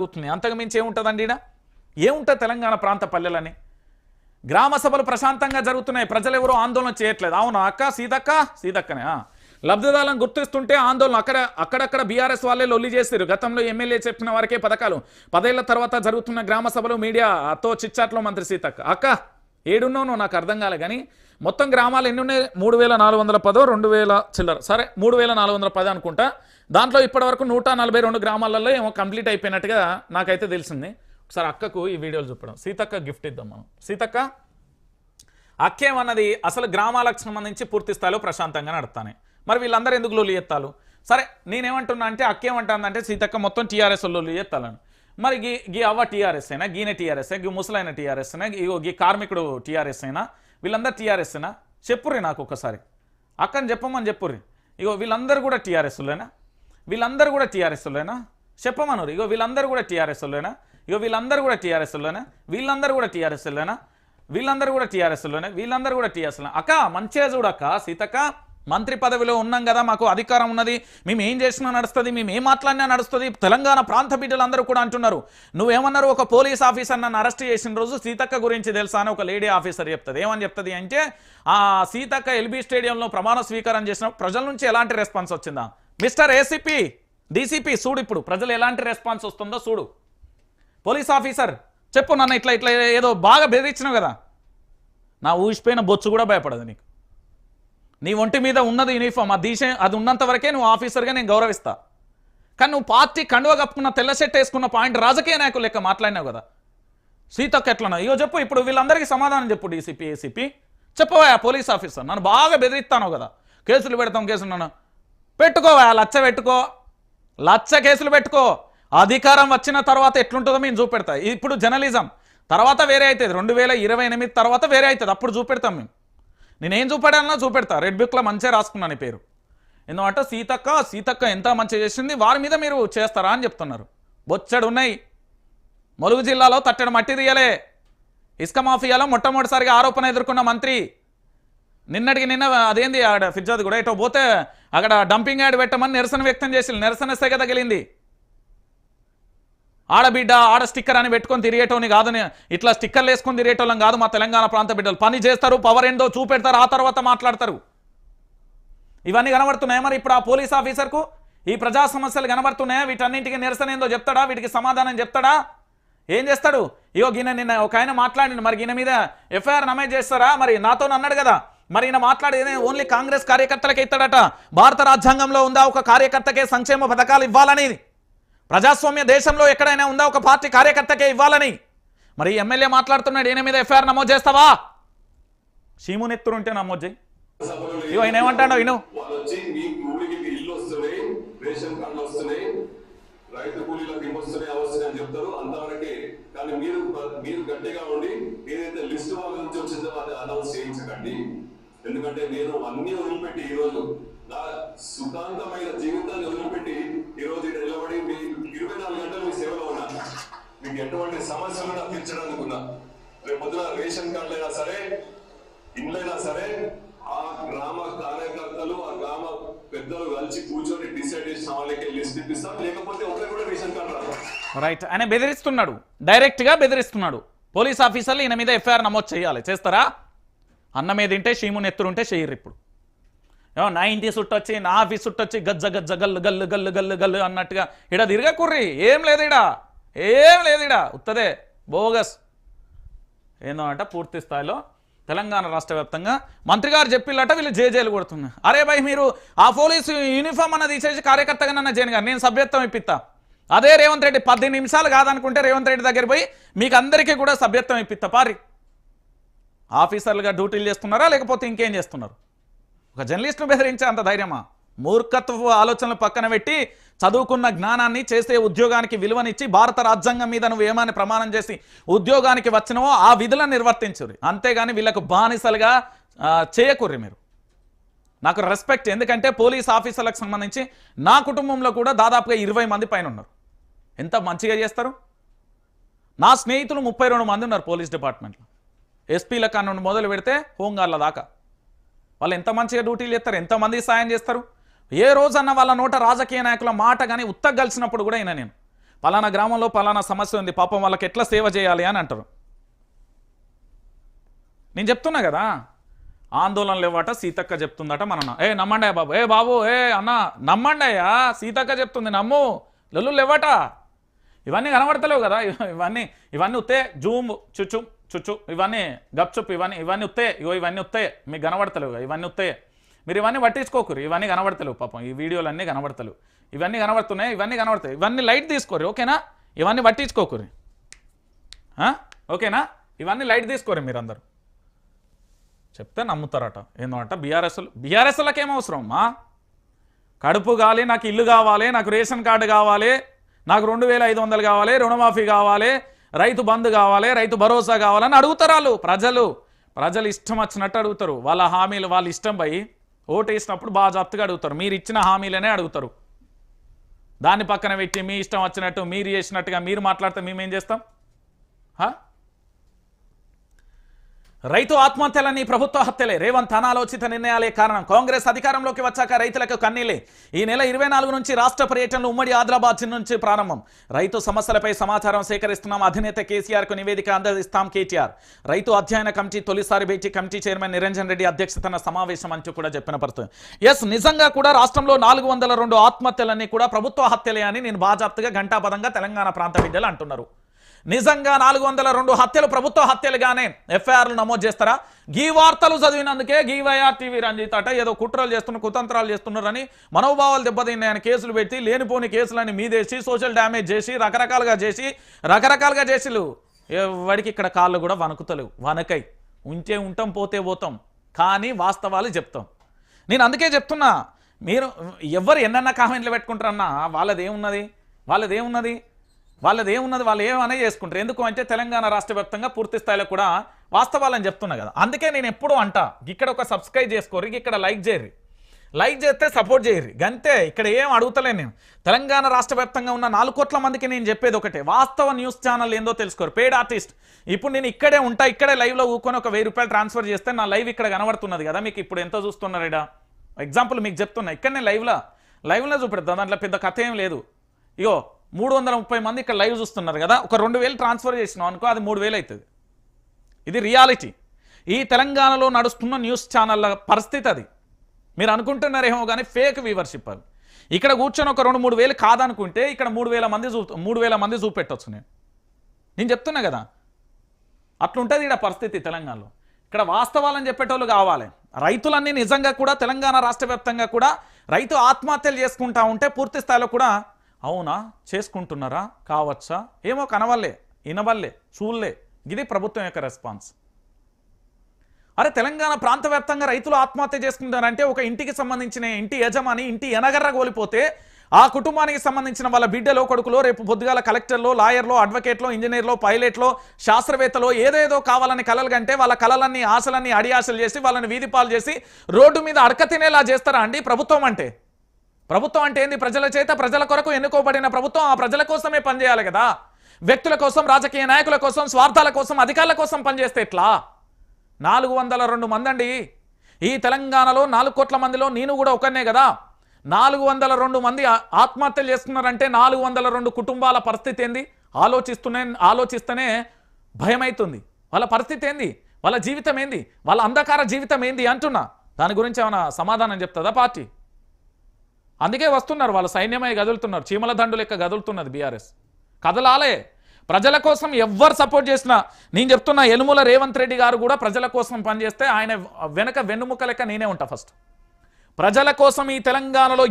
జరుగుతుంది అంతకుమించి ఏముంటుందండి ఈడ? ఏముంటుంది తెలంగాణ ప్రాంత పల్లెలని? గ్రామ సభలు ప్రశాంతంగా జరుగుతున్నాయి. ప్రజలు ఎవరు ఆందోళన చేయట్లేదు. అవునా అక్క? సీతక్క? సీతక్కనే ఆ. లబ్ధిదారులను గుర్తిస్తుంటే ఆందోళన అక్కడ అక్కడక్కడ బీఆర్ఎస్ వాళ్ళే లొల్లి చేశారు గతంలో ఎమ్మెల్యే చెప్పిన వారికే పథకాలు. పదేళ్ళ తర్వాత జరుగుతున్న గ్రామ సభలు మీడియాతో చిచ్చాట్లో మంత్రి సీతక్క. అక్క? ఏడున్నావు నాకు అర్థం కాలే కానీ మొత్తం గ్రామాలు ఎన్ని ఉన్నాయి మూడు వేల నాలుగు వందల పదో రెండు వేల చిల్లర. సరే మూడు వేల నాలుగు వందల పది అనుకుంటా. దాంట్లో ఇప్పటివరకు నూట నలభై రెండు గ్రామాలలో ఏమో కంప్లీట్ అయిపోయినట్టుగా నాకైతే తెలిసింది. ఒకసారి అక్కకు ఈ వీడియోలు చూపడం. సీతక్క గిఫ్ట్ ఇద్దాం మనం. సీతక్క అక్కేమన్నది అసలు గ్రామాలకు సంబంధించి పూర్తి స్థాయిలో ప్రశాంతంగా నడతానే మరి వీళ్ళందరూ ఎందుకు లొల్లి ఎత్తాలు? సరే నేనేమంటున్నా అంటే అక్కేమంటానంటే సీతక్క మొత్తం టీఆర్ఎస్ లొల్లి ఎత్తాలను. మరి గీ గీ అవ్వ టీఆర్ఎస్ అయినా గీనే టీఆర్ఎస్ గీ ముసలైన టీఆర్ఎస్ అయినా ఇగో గీ కార్మికుడు టీఆర్ఎస్ అయినా వీళ్ళందరూ టీఆర్ఎస్ అయినా చెప్పుర్రి నాకు ఒకసారి అక్కని చెప్పమని చెప్పుర్రి. ఇగో వీళ్ళందరూ కూడా టీఆర్ఎస్లోనా? వీళ్ళందరూ కూడా టీఆర్ఎస్లోనా? చెప్పమనురు. ఇగో వీళ్ళందరూ కూడా టీఆర్ఎస్లోనా? ఇగో వీళ్ళందరూ కూడా టీఆర్ఎస్లోనా? వీళ్ళందరూ కూడా టీఆర్ఎస్లోనా? వీళ్ళందరూ కూడా టీఆర్ఎస్లోనే? వీళ్ళందరూ కూడా టీఆర్ఎస్లో అక్క మంచిగా చూడక్క సీతక్క. మంత్రి పదవిలో ఉన్నాం కదా మాకు అధికారం ఉన్నది. మేము ఏం చేసినా నడుస్తుంది మేము ఏం మాట్లాడినా నడుస్తుంది. తెలంగాణ ప్రాంత బిడ్డలందరూ కూడా అంటున్నారు. నువ్వేమన్నారు ఒక పోలీస్ ఆఫీసర్ నన్ను అరెస్ట్ చేసిన రోజు సీతక్క గురించి తెలుసా అని ఒక లేడీ ఆఫీసర్ చెప్తుంది. ఏమని చెప్తుంది అంటే ఆ సీతక్క ఎల్బీ స్టేడియంలో ప్రమాణ స్వీకారం చేసిన ప్రజల నుంచి ఎలాంటి రెస్పాన్స్ వచ్చిందా? మిస్టర్ ఏసీపీ డీసీపీ చూడు ఇప్పుడు ప్రజలు ఎలాంటి రెస్పాన్స్ వస్తుందో చూడు. పోలీస్ ఆఫీసర్ చెప్పు నన్ను ఇట్లా ఇట్లా ఏదో బాగా బెదిరించినావు కదా. నా ఊసిపోయిన బొచ్చు కూడా భయపడదు నీకు. నీ ఒంటి మీద ఉన్నది యూనిఫామ్ ఆ దీశ అది ఉన్నంత వరకే నువ్వు ఆఫీసర్గా నేను గౌరవిస్తా. కానీ నువ్వు పార్టీ కండువ కప్పుకున్న తెల్ల షర్ట్ వేసుకున్న పాయింట్ రాజకీయ నాయకులు లెక్క మాట్లాడినావు కదా. సీతక్క ఎట్లన్నా? ఇగో చెప్పు ఇప్పుడు వీళ్ళందరికీ సమాధానం చెప్పు డీసీపీ ఏసీపీ చెప్పవా పోలీస్ ఆఫీసర్? నన్ను బాగా బెదిరిస్తాను కదా. కేసులు పెడతాం కేసులు నన్ను పెట్టుకోవా లచ్చ పెట్టుకో. లచ్చ కేసులు పెట్టుకో. అధికారం వచ్చిన తర్వాత ఎట్లుంటుందో మేము చూపెడతా. ఇప్పుడు జర్నలిజం. తర్వాత వేరే అవుతుంది రెండు వేల ఇరవై ఎనిమిది తర్వాత వేరే అవుతుంది అప్పుడు చూపెడతాం మేము. నేనేం చూపెడాలన్నా చూపెడతా. రెడ్ బుక్లో మంచిగా రాసుకున్నాను పేరు. ఎందుకంటే సీతక్క సీతక్క ఎంత మంచిగా చేసింది వారి మీద మీరు చేస్తారా అని చెప్తున్నారు. బొచ్చడు ఉన్నాయి ములుగు జిల్లాలో తట్టడి మట్టి తీయలే. ఇసుక మాఫియాలో మొట్టమొదటిసారిగా ఆరోపణ ఎదుర్కొన్న మంత్రి. నిన్నటికి నిన్న అదేంది ఆడ ఫిర్జాద్ కూడా ఇటో పోతే అక్కడ డంపింగ్ యాడ్ పెట్టమని నిరసన వ్యక్తం చేసి నిరసన సెగ తగిలింది. ఆడబిడ్డ ఆడ స్టిక్కర్ అని పెట్టుకొని తిరిగేటోని కాదని ఇట్లా స్టిక్కర్లు వేసుకొని తిరిగేటోళ్ళం కాదు మా తెలంగాణ ప్రాంత బిడ్డలు. పని చేస్తారు పవర్ ఏందో చూపెడతారు ఆ తర్వాత మాట్లాడతారు. ఇవన్నీ కనబడుతున్నాయి మరి ఇప్పుడు ఆ పోలీస్ ఆఫీసర్కు? ఈ ప్రజా సమస్యలు కనబడుతున్నాయా? వీటన్నింటికి నిరసన ఏందో చెప్తాడా? వీటికి సమాధానం చెప్తాడా? ఏం చేస్తాడు? ఇగో గిన్నె నిన్న ఒక ఆయన మాట్లాడిండు. మరి ఈయన మీద ఎఫ్ఐఆర్ నమోదు చేస్తారా? మరి నాతో అన్నాడు కదా. మరి ఈయన మాట్లాడేది ఓన్లీ కాంగ్రెస్ కార్యకర్తలకే ఇస్తాడట. భారత రాజ్యాంగంలో ఉందా? ఒక కార్యకర్తకే సంక్షేమ పథకాలు ఇవ్వాలనేది ప్రజాస్వామ్య దేశంలో ఎక్కడైనా ఉందా? ఒక పార్టీ కార్యకర్తకే ఇవ్వాలని. మరి ఎమ్మెల్యే మాట్లాడుతున్నాడు ఈయన మీద ఎఫ్ఐఆర్ నమోదు చేస్తావా? షీమునెత్తురు ఉంటే నమోదు చేయి. ఇగో ఆయన ఏమంటాడో విను. రైతు కూలీలకు అని చెప్తారు. అంతవరకే. కానీ మీరు మీరు గట్టిగా ఉండి ఏదైతే లిస్ట్ వాళ్ళ నుంచి వచ్చిందో అది అనౌన్స్ చేయించకండి. ఎందుకంటే నేను అన్ని వదిలిపెట్టి నా సుఖాంతమైన జీవితాన్ని వదిలిపెట్టి రేషన్ కార్డులైనా సరే ఇండ్లైనా సరే ఆ గ్రామ కార్యకర్తలు ఆ గ్రామ పెద్దలు కలిసి కూర్చొని డిసైడ్ చేసిన వాళ్ళకి లిస్ట్ ఇప్పిస్తాం. లేకపోతే ఒకరికి కూడా రేషన్ కార్డు రాదు రైట్. ఆయన బెదిరిస్తున్నాడు. డైరెక్ట్గా బెదిరిస్తున్నాడు. పోలీస్ ఆఫీసర్లు ఈయన మీద ఎఫ్ఐఆర్ నమోదు చేయాలి. చేస్తారా? అన్నం మీద తింటే షీముని ఎత్తురుంటే చేయరు ఇప్పుడు. నా ఇంటి సుట్టొచ్చి నా ఆఫీస్ సుట్టొచ్చి గజ్జ గజ్జ గల్లు గల్లు గల్లు గల్లు గల్లు అన్నట్టుగా ఇడ తిరగకుర్రి. ఏం లేదు ఇడా. ఏం లేదు ఇడా. ఉత్తదే. బోగస్. ఏందో అంట పూర్తి స్థాయిలో తెలంగాణ రాష్ట్ర వ్యాప్తంగా మంత్రి గారు చెప్పిల్లట వీళ్ళు జేజేలు కొడుతున్నారు అరే భయ్ మీరు ఆ పోలీసు యూనిఫామ్ అన్నది ఇచ్చేసి కార్యకర్తగా నన్న జైన్ గారు నేను సభ్యత్వం ఇప్పిస్తా అదే రేవంత్ రెడ్డి పది నిమిషాలు కాదనుకుంటే రేవంత్ రెడ్డి దగ్గర పోయి మీకు అందరికీ కూడా సభ్యత్వం ఇప్పిస్తా పారి. ఆఫీసర్లుగా డ్యూటీలు చేస్తున్నారా? లేకపోతే ఇంకేం చేస్తున్నారు? ఒక జర్నలిస్ట్ను బెదిరించే అంత ధైర్యమా? మూర్ఖత్వపు ఆలోచనలు పక్కన పెట్టి చదువుకున్న జ్ఞానాన్ని చేసే ఉద్యోగానికి విలువనిచ్చి భారత రాజ్యాంగం మీద నువ్వు ఏమని ప్రమాణం చేసి ఉద్యోగానికి వచ్చినవో ఆ విధులను నిర్వర్తించుర్రి. అంతేగాని వీళ్ళకు బానిసలుగా చేయకూర్రి చేయకుర్రి మీరు. నాకు రెస్పెక్ట్ ఎందుకంటే పోలీస్ ఆఫీసర్లకు సంబంధించి నా కుటుంబంలో కూడా దాదాపుగా ఇరవై మంది పైన ఉన్నారు. ఎంత మంచిగా చేస్తారు? నా స్నేహితులు ముప్పై రెండు మంది ఉన్నారు పోలీస్ డిపార్ట్మెంట్లో. ఎస్పీల కన్నా మొదలు పెడితే హోంగార్ల దాకా. వాళ్ళు ఎంత మంచిగా డ్యూటీలు చేస్తారు? ఎంతమంది సాయం చేస్తారు? ఏ రోజన్న వాళ్ళ నోట రాజకీయ నాయకుల మాట కానీ ఉత్తగలిసినప్పుడు కూడా అయినా నేను. పలానా గ్రామంలో పలానా సమస్య ఉంది పాపం వాళ్ళకి ఎట్లా సేవ చేయాలి అని అంటారు. నేను చెప్తున్నా కదా ఆందోళన లేవట సీతక్క చెప్తుందట మన ఏ నమ్మండి బాబు. ఏ బాబు ఏ అన్న నమ్మండియ్యా సీతక్క చెప్తుంది నమ్ము. లొల్లు లేవట. ఇవన్నీ కనబడతలేవు కదా ఇవన్నీ ఇవన్నీ ఉత్తే జూమ్ చుచ్చు చుచ్చు ఇవన్నీ గప్చుప్ ఇవన్నీ ఇవన్నీ ఉత్తే ఇగో ఇవన్నీ ఉత్తే మీకు కనబడతలేవు ఇవన్నీ ఉత్తే. మీరు ఇవన్నీ పట్టించుకోకరు ఇవన్నీ కనబడతలేవు పాపం. ఈ వీడియోలన్నీ కనబడతలేవు. ఇవన్నీ కనబడుతున్నాయి ఇవన్నీ కనబడతాయి. ఇవన్నీ లైట్ తీసుకోరు ఓకేనా? ఇవన్నీ పట్టించుకోకరు ఓకేనా? ఇవన్నీ లైట్ తీసుకోరు మీరందరూ. చెప్తే నమ్ముతారట. ఏందంట బీఆర్ఎస్లు బీఆర్ఎస్లకి ఏం అవసరం అమ్మా కడుపు కావాలి నాకు ఇల్లు కావాలి నాకు రేషన్ కార్డు కావాలి నాకు రెండు వేల ఐదు వందలు కావాలి రుణమాఫీ కావాలి రైతు బంధు కావాలి రైతు భరోసా కావాలని అడుగుతారు వాళ్ళు ప్రజలు. ప్రజలు ఇష్టం వచ్చినట్టు అడుగుతారు. వాళ్ళ హామీలు వాళ్ళ ఇష్టం పోయి ఓటు వేసినప్పుడు బాగా జాప్తుగా అడుగుతారు. మీరు ఇచ్చిన హామీలనే అడుగుతారు. దాన్ని పక్కన పెట్టి మీ ఇష్టం వచ్చినట్టు మీరు చేసినట్టుగా మీరు మాట్లాడితే మేమేం చేస్తాం? హా? రైతు ఆత్మహత్యలని ప్రభుత్వ హత్యలే. రేవంత్ అనాలోచిత నిర్ణయాలే కారణం. కాంగ్రెస్ అధికారంలోకి వచ్చాక రైతులకు కన్నీలే ఈ నెల ఇరవై నాలుగు నుంచి రాష్ట్ర పర్యటనలు ఉమ్మడి ఆదిలాబాద్ నుంచి ప్రారంభం. రైతు సమస్యలపై సమాచారం సేకరిస్తున్నాం అధినేత కేసీఆర్కు నివేదిక అందజేస్తాం కేటీఆర్. రైతు అధ్యయన కమిటీ తొలిసారి భేటీ కమిటీ చైర్మన్ నిరంజన్ రెడ్డి అధ్యక్షతన సమావేశం అంటూ కూడా చెప్పిన పరిస్థితి. ఎస్ నిజంగా కూడా రాష్ట్రంలో నాలుగు వందల రెండు ఆత్మహత్యలన్నీ కూడా ప్రభుత్వ హత్యలే అని నేను బాజాప్తగా ఘంటాపదంగా తెలంగాణ ప్రాంత బిడ్డలు అంటున్నారు. నిజంగా నాలుగు వందల రెండు హత్యలు ప్రభుత్వ హత్యలుగానే ఎఫ్ఐఆర్లు నమోదు చేస్తారా? గీ వార్తలు చదివినందుకే గీ వైఆర్ టీవీ రంజిత్ అట ఏదో కుట్రలు చేస్తున్న కుతంత్రాలు చేస్తున్నారని మనోభావాలు దెబ్బతిన్నాయని కేసులు పెట్టి లేనిపోని కేసులని మీదేసి సోషల్ డ్యామేజ్ చేసి రకరకాలుగా చేసి రకరకాలుగా చేసిలు ఎవడికి ఇక్కడ కాళ్ళు కూడా వణుకుతలేవు. వనకై ఉంచే ఉంటాం పోతే పోతాం. కానీ వాస్తవాలు చెప్తాం. నేను అందుకే చెప్తున్నా మీరు ఎవరు ఎన్నన్నా కామెంట్లు పెట్టుకుంటారన్నా వాళ్ళది ఏమున్నది వాళ్ళది ఏమున్నది వాళ్ళు ఏమనే చేసుకుంటారు. ఎందుకు అంటే తెలంగాణ రాష్ట్ర వ్యాప్తంగా పూర్తి స్థాయిలో కూడా వాస్తవాలని చెప్తున్నా కదా. అందుకే నేను ఎప్పుడూ అంటా ఇక్కడ ఒక సబ్స్క్రైబ్ చేసుకోరు ఇక్కడ లైక్ చేయరు లైక్ చేస్తే సపోర్ట్ చేయరు గంతే ఇక్కడ ఏం అడుగుతలే నేను. తెలంగాణ రాష్ట్ర వ్యాప్తంగా ఉన్న నాలుగు కోట్ల మందికి నేను చెప్పేది ఒకటే. వాస్తవ న్యూస్ ఛానల్ ఏందో తెలుసుకోరు. పేడ్ ఆర్టిస్ట్ ఇప్పుడు నేను ఇక్కడే ఉంటా ఇక్కడే లైవ్లో ఊకొని ఒక వెయ్యి రూపాయలు ట్రాన్స్ఫర్ చేస్తే నా లైవ్ ఇక్కడ కనబడుతున్నది కదా. మీకు ఇప్పుడు ఎంత చూస్తున్నారు ఎగ్జాంపుల్ మీకు చెప్తున్నా. ఇక్కడనే లైవ్లో లైవ్లో చూపెడతా. దాంట్లో పెద్ద కథ ఏం లేదు. ఇగో మూడు వందల ముప్పై మంది ఇక్కడ లైవ్ చూస్తున్నారు కదా. ఒక రెండు వేలు ట్రాన్స్ఫర్ చేసినాం అనుకో అది మూడు వేలు అవుతుంది ఇది రియాలిటీ. ఈ తెలంగాణలో నడుస్తున్న న్యూస్ ఛానళ్ళ పరిస్థితి అది. మీరు అనుకుంటున్నారేమో కానీ ఫేక్ వ్యూవర్షిప్ అది ఇక్కడ కూర్చొని ఒక రెండు మూడు వేలు కాదనుకుంటే ఇక్కడ మూడు వేల మంది చూ మూడు వేల మంది చూపెట్టొచ్చు నేను. నేను చెప్తున్నా కదా. అట్లుంటుంది ఇక్కడ పరిస్థితి తెలంగాణలో. ఇక్కడ వాస్తవాలని చెప్పేటోళ్ళు కావాలి. రైతులన్నీ నిజంగా కూడా తెలంగాణ రాష్ట్ర వ్యాప్తంగా కూడా రైతు ఆత్మహత్యలు చేసుకుంటా ఉంటే పూర్తి స్థాయిలో కూడా అవునా? చేసుకుంటున్నారా? కావచ్చా? ఏమో కనవల్లే ఇనవల్లే చూల్లే ఇది ప్రభుత్వం యొక్క రెస్పాన్స్ అరే తెలంగాణ ప్రాంత వ్యాప్తంగా రైతులు ఆత్మహత్య చేసుకుంటారంటే ఒక ఇంటికి సంబంధించిన ఇంటి యజమాని ఇంటి ఎనగర్ర కోల్పోతే ఆ కుటుంబానికి సంబంధించిన వాళ్ళ బిడ్డలో కొడుకులో రేపు పొద్దుగాల కలెక్టర్లో లాయర్లో అడ్వకేట్లో ఇంజనీర్లో పైలట్లో శాస్త్రవేత్తలో ఏదేదో కావాలని కలలు కంటే వాళ్ళ కలలన్నీ ఆశలన్నీ అడియాశలు చేసి వాళ్ళని వీధిపాలు చేసి రోడ్డు మీద అడక తినేలా చేస్తారా అండి ప్రభుత్వం అంటే? ప్రభుత్వం అంటే ఏంది? ప్రజల చేత ప్రజల కొరకు ఎన్నుకోబడిన ప్రభుత్వం ఆ ప్రజల కోసమే పనిచేయాలి కదా. వ్యక్తుల కోసం రాజకీయ నాయకుల కోసం స్వార్థాల కోసం అధికారుల కోసం పనిచేస్తే ఎట్లా? నాలుగు వందల రెండు మంది అండి ఈ తెలంగాణలో నాలుగు కోట్ల మందిలో నేను కూడా ఒకనే కదా. నాలుగు వందల రెండు మంది ఆత్మహత్యలు చేస్తున్నారంటే నాలుగు వందల రెండు కుటుంబాల పరిస్థితి ఏంది? ఆలోచిస్తూనే ఆలోచిస్తేనే భయమవుతుంది వాళ్ళ పరిస్థితి ఏంది? వాళ్ళ జీవితం ఏంది? వాళ్ళ అంధకార జీవితం ఏంది అంటున్నా. దాని గురించి ఏమైనా సమాధానం చెప్తుందా పార్టీ? అందుకే వస్తున్నారు వాళ్ళ సైన్యమై గదులుతున్నారు. చీమల దండు లెక్క గదులుతున్నది బీఆర్ఎస్. కదలాలే. ప్రజల కోసం ఎవ్వరు సపోర్ట్ చేసినా నేను చెప్తున్నా యనుమల రేవంత్ రెడ్డి గారు కూడా ప్రజల కోసం పనిచేస్తే ఆయన వెనక వెన్నుముక్క లెక్క నేనే ఉంటా ఫస్ట్. ప్రజల కోసం ఈ తెలంగాణలో